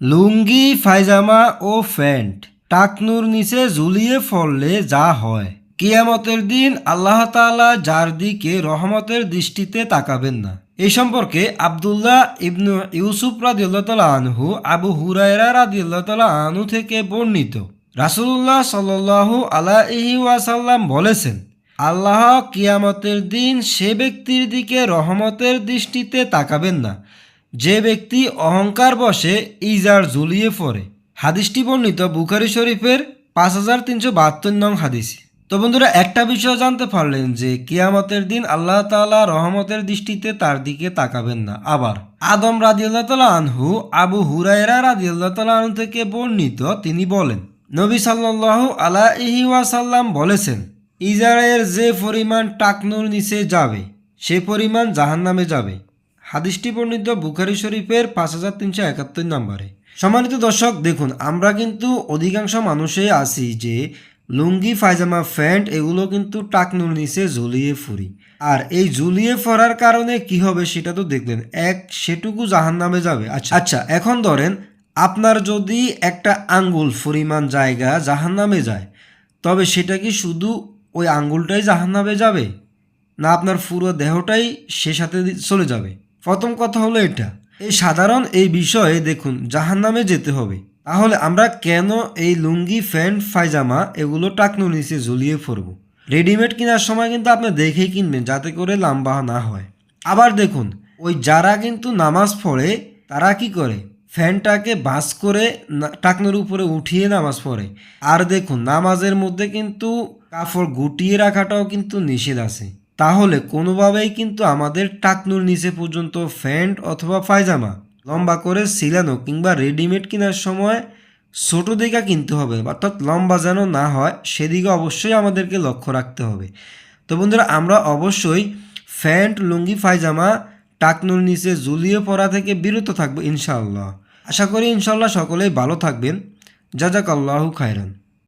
লুঙ্গি ফাইজামা ও pant. টাকনুর নিচে ঝুলিয়ে পড়লে যা হয়। কিয়ামতের দিন আল্লাহ তাআলা যার দিকে রহমতের দৃষ্টিতে তাকাবেন না। এই সম্পর্কে আবদুল্লাহ ইবনু ইউসুফ রাদিউল্লাহ আনহু, আবু হুরায়রা রাদিউল্লাহ আনহু থেকে বর্ণিত। রাসূলুল্লাহ সাল্লাল্লাহু আলাইহি ওয়াসাল্লাম বলেছেন, আল্লাহ কিয়ামতের দিন সে ব্যক্তির দিকে রহমতের দৃষ্টিতে তাকাবেন না। যে ব্যক্তি অহংকার বসে ইজার ঝুলিয়ে পড়ে। হাদিসটি বর্ণিত বুখারি শরীফের পাঁচ হাজার তিনশো বাহাত্তর নং হাদিস। তো বন্ধুরা, একটা বিষয় জানতে পারলেন যে কিয়ামতের দিন আল্লাহ তাআলা রহমতের দৃষ্টিতে তার দিকে তাকাবেন না। আবার আদম রাদিউল্লাহ তালা আনহু, আবু হুরায়রা রাদিউল্লাহ তালা আনহু থেকে বর্ণিত তিনি বলেন, নবী সাল্লাল্লাহু আলাইহি ওয়াসাল্লাম বলেছেন ইজারের যে পরিমাণ টাকনুর নিচে যাবে, সে পরিমাণ জাহান্নামে যাবে। হাদিসটি বর্ণিত বুখারি শরীফের পাঁচ হাজার তিনশো একাত্তর নম্বরে। সম্মানিত দর্শক, দেখুন, আমরা কিন্তু অধিকাংশ মানুষই আছি যে লুঙ্গি, পায়জামা, প্যান্ট, এগুলো কিন্তু টাকনুর নিচে ঝুলিয়ে ফুরি। আর এই ঝুলিয়ে পড়ার কারণে কি হবে সেটা তো দেখলেন, এক সেটুকু জাহান নামে যাবে। আচ্ছা আচ্ছা এখন ধরেন আপনার যদি একটা আঙ্গুল পরিমাণ জায়গা জাহান নামে যায়, তবে সেটা কি শুধু ওই আঙ্গুলটাই জাহান নামে যাবে? না আপনার পুরো দেহটাই সে সাথে চলে যাবে? প্রথম কথা হলো এটা। এই সাধারণ এই বিষয়ে দেখুন জাহান নামে যেতে হবে। তাহলে আমরা কেন এই লুঙ্গি, প্যান্ট, পায়জামা এগুলো টাকনো নিচে ঝুলিয়ে পরবো? রেডিমেড কেনার সময় কিন্তু আপনি দেখেই কিনবেন, যাতে করে লাম্বা না হয়। আবার দেখুন, ওই যারা কিন্তু নামাজ পড়ে, তারা কি করে? ফ্যানটাকে বাস করে টাকনোর উপরে উঠিয়ে নামাজ পড়ে। আর দেখুন, নামাজের মধ্যে কিন্তু কাপড় গুটিয়ে রাখাটাও কিন্তু নিষেধ আছে। তাহলে কোনোভাবেই কিন্তু আমাদের টাকনুর নিচে পর্যন্ত ফ্যান্ট অথবা পায়জামা, লম্বা করে সিলানো কিংবা রেডিমেড কেনার সময় ছোটো দিকা কিনতে হবে, অর্থাৎ লম্বা যেন না হয়, সেদিকে অবশ্যই আমাদেরকে লক্ষ্য রাখতে হবে। তো বন্ধুরা, আমরা অবশ্যই ফ্যান্ট লুঙ্গি, পায়জামা, টাকনুর নিচে ঝুলিয়ে পড়া থেকে বিরত থাকব ইনশাআল্লাহ। আশা করি ইনশাআল্লাহ সকলেই ভালো থাকবেন। জাজাকাল্লাহু খায়রান।